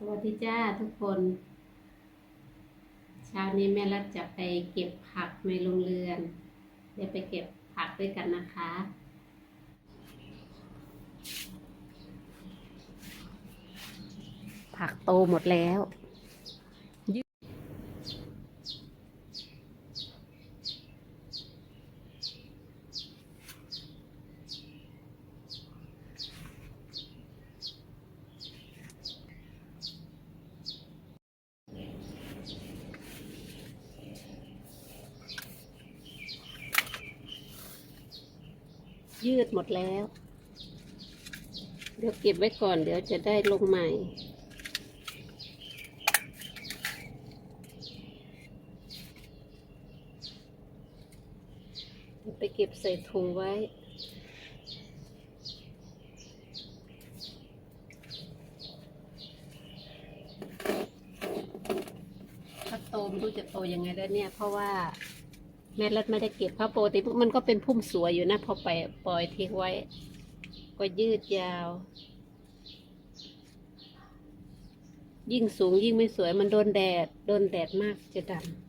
สวัสดีจ้าทุกคน เช้านี้แม่รัดจะไปเก็บผักในโรงเรือน เดี๋ยวไปเก็บผักด้วยกันนะคะ ผักโตหมดแล้ว ยืดหมดแล้ว เดี๋ยวเก็บไว้ก่อน เดี๋ยวจะได้ลงใหม่ไปเก็บใส่ถุงไว้ ถ้าโตไม่รู้จะโตยังไงแล้วเนี่ย เพราะว่า แม่รัดไม่ได้เก็บเพราะปกติมันก็เป็นพุ่มสวยอยู่นะพอไปปล่อยทิ้งไว้ ก็ยืดยาว ยิ่งสูงยิ่งไม่สวยมันโดนแดด โดนแดดมากจะดำ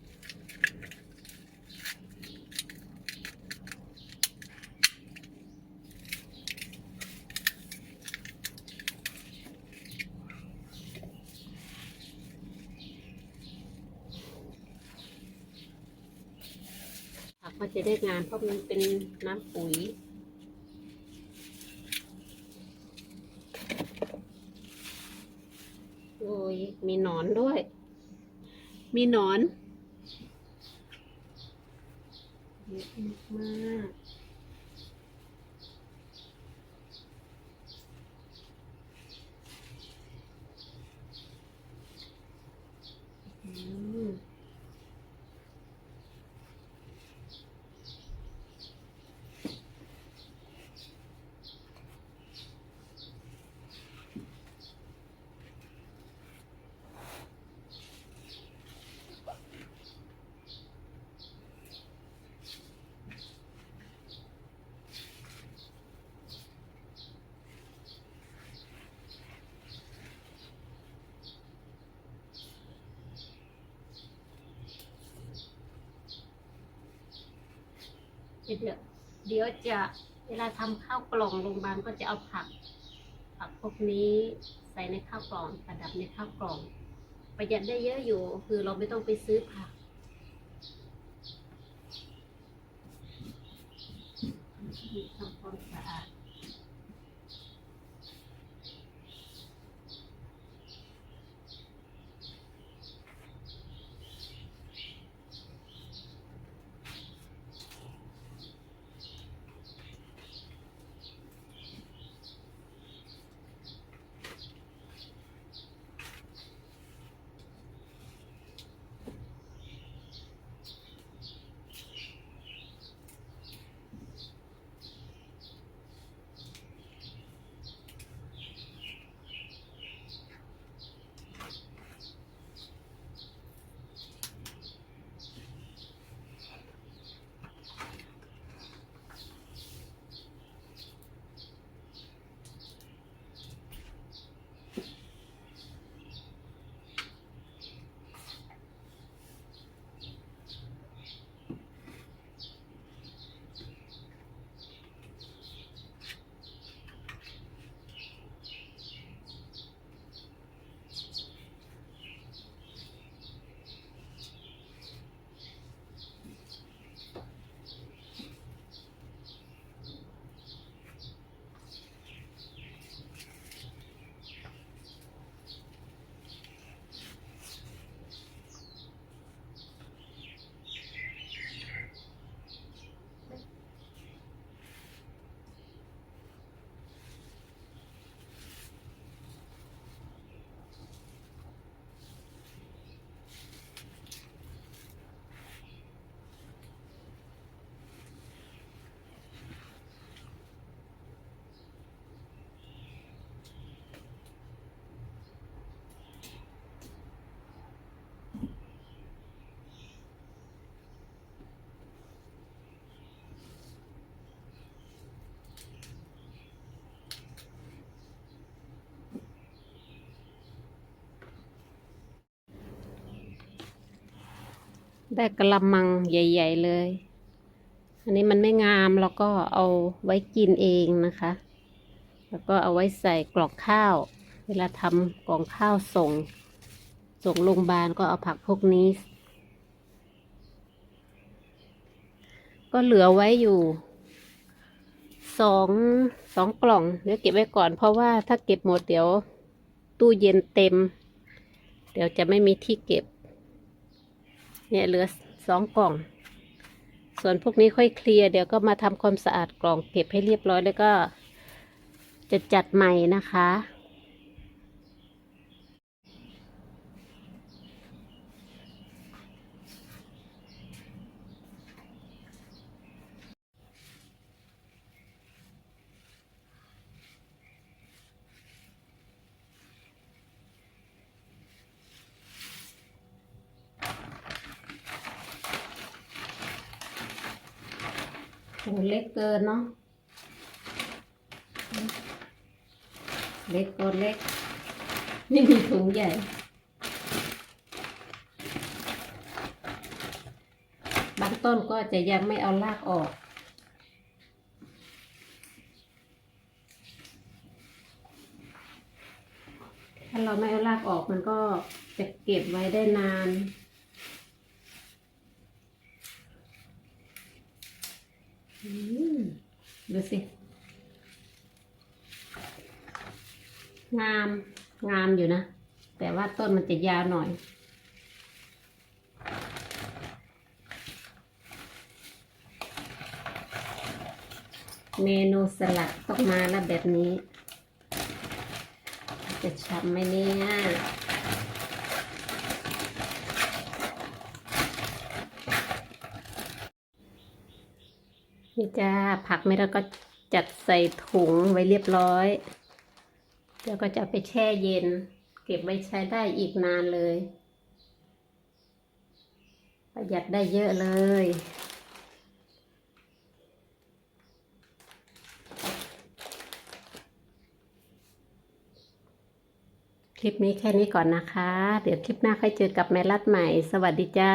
มันจะได้งานเพราะมันเป็นน้ำปุ๋ย โอ้ย มีหนอนด้วย มีหนอนเยอะมากอืม เดี๋ยวเดี๋ยวจะเวลาทำข้าวกล่องโรงพยาบาลก็จะเอาผัก ผักพวกนี้ใส่ในข้าวกล่องประดับในข้าวกล่อง ประหยัดได้เยอะอยู่ คือเราไม่ต้องไปซื้อผัก ได้กระมังใหญ่ ๆ เลย อันนี้มันไม่งามเราก็เอาไว้กินเองนะคะ แล้วก็เอาไว้ใส่กล่องข้าว เวลาทำกล่องข้าวส่ง ส่งโรงพยาบาลก็เอาผักพวกนี้ ก็เหลือไว้อยู่สองสองกล่องเดี๋ยวเก็บไว้ก่อน เพราะว่าถ้าเก็บหมดเดี๋ยวตู้เย็นเต็ม เดี๋ยวจะไม่มีที่เก็บ เนี่ยเหลือสองกล่อง ส่วนพวกนี้ค่อยเคลียร์เดี๋ยวก็มาทำความสะอาดกล่องเก็บให้เรียบร้อยแล้วก็จะจัดใหม่นะคะ ถุงเล็กเกินเนาะเล็กก็เล็กไม่มีถุงใหญ่บางต้นก็จะยังไม่เอารากออกถ้าเราไม่เอารากออกมันก็จะเก็บไว้ได้นาน อืม ดูสิ งาม งามอยู่นะ แต่ว่าต้นมันจะยาวหน่อย เมนูสลัดต้องมาแล้วแบบนี้ จะช้ำไหมเนี่ย นี่จ้าผักไม่เราก็จัดใส่ถุงไว้เรียบร้อย เดี๋ยวก็จะไปแช่เย็น เก็บไว้ใช้ได้อีกนานเลย ประหยัดได้เยอะเลยคลิปนี้แค่นี้ก่อนนะคะ เดี๋ยวคลิปหน้าค่อยเจอกับแม่รัดใหม่ สวัสดีจ้า